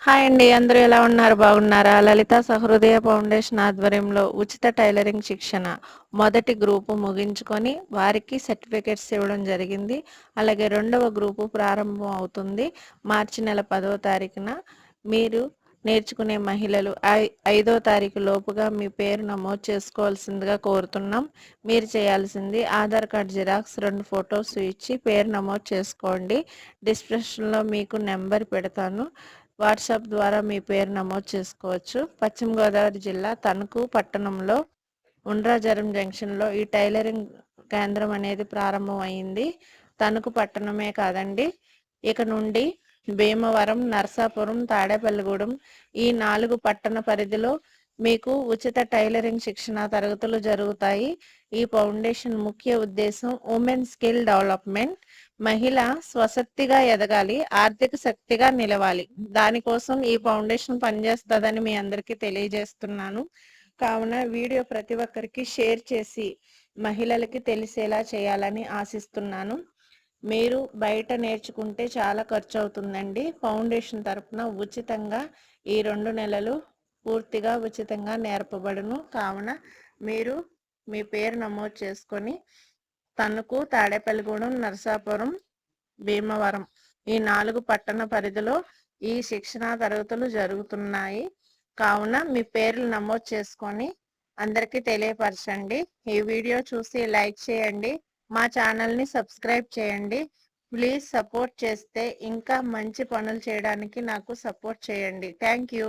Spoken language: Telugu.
హాయ్ అండి అందరూ ఎలా ఉన్నారు? బాగున్నారా? లలిత సహృదయ ఫౌండేషన్ ఆధ్వర్యంలో ఉచిత టైలరింగ్ శిక్షణ మొదటి గ్రూపు ముగించుకొని వారికి సర్టిఫికెట్స్ ఇవ్వడం జరిగింది. అలాగే రెండవ గ్రూపు ప్రారంభం అవుతుంది మార్చి నెల పదవ తారీఖున. మీరు నేర్చుకునే మహిళలు ఐ- ఐదో తారీఖు లోపుగా మీ పేరు నమోదు చేసుకోవాల్సిందిగా కోరుతున్నాం. మీరు చేయాల్సింది ఆధార్ కార్డ్ జిరాక్స్ రెండు ఫొటోస్ ఇచ్చి పేరు నమోదు చేసుకోండి. డిస్క్రిప్షన్లో మీకు నెంబర్ పెడతాను. వాట్సాప్ ద్వారా మీ పేరు నమోదు చేసుకోవచ్చు. పశ్చిమ గోదావరి జిల్లా తణుకు పట్టణంలో ఉండ్రాజరం జంక్షన్లో ఈ టైలరింగ్ కేంద్రం అనేది ప్రారంభం అయింది తణుకు పట్టణమే కాదండి. ఇక నుండి భీమవరం నర్సాపురం తాడేపల్లిగూడెం ఈ నాలుగు పట్టణ పరిధిలో మీకు ఉచిత టైలరింగ్ శిక్షణ తరగతులు జరుగుతాయి. ఈ ఫౌండేషన్ ముఖ్య ఉద్దేశం ఉమెన్ స్కిల్ డెవలప్మెంట్. మహిళ స్వశక్తిగా ఎదగాలి ఆర్థిక శక్తిగా నిలవాలి. దానికోసం ఈ ఫౌండేషన్ పనిచేస్తుందని మీ అందరికీ తెలియజేస్తున్నాను. కావున వీడియో ప్రతి ఒక్కరికి షేర్ చేసి మహిళలకి తెలిసేలా చేయాలని ఆశిస్తున్నాను. మీరు బయట నేర్చుకుంటే చాలా ఖర్చు అవుతుందండి ఫౌండేషన్ తరపున ఉచితంగా ఈ రెండు నెలలు పూర్తిగా ఉచితంగా నేర్పబడును. కావున మీరు మీ పేరు నమోదు చేసుకొని తణుకు తాడేపల్లిగూడెం నరసాపురం భీమవరం ఈ నాలుగు పట్టణ పరిధిలో ఈ శిక్షణా తరగతులు జరుగుతున్నాయి. కావున మీ పేర్లు నమోదు చేసుకొని అందరికీ తెలియపరచండి. ఈ వీడియో చూసి లైక్ చేయండి. మా ఛానల్ని సబ్స్క్రైబ్ చేయండి. ప్లీజ్ సపోర్ట్ చేస్తే ఇంకా మంచి పనులు చేయడానికి నాకు సపోర్ట్ చేయండి. Thank you.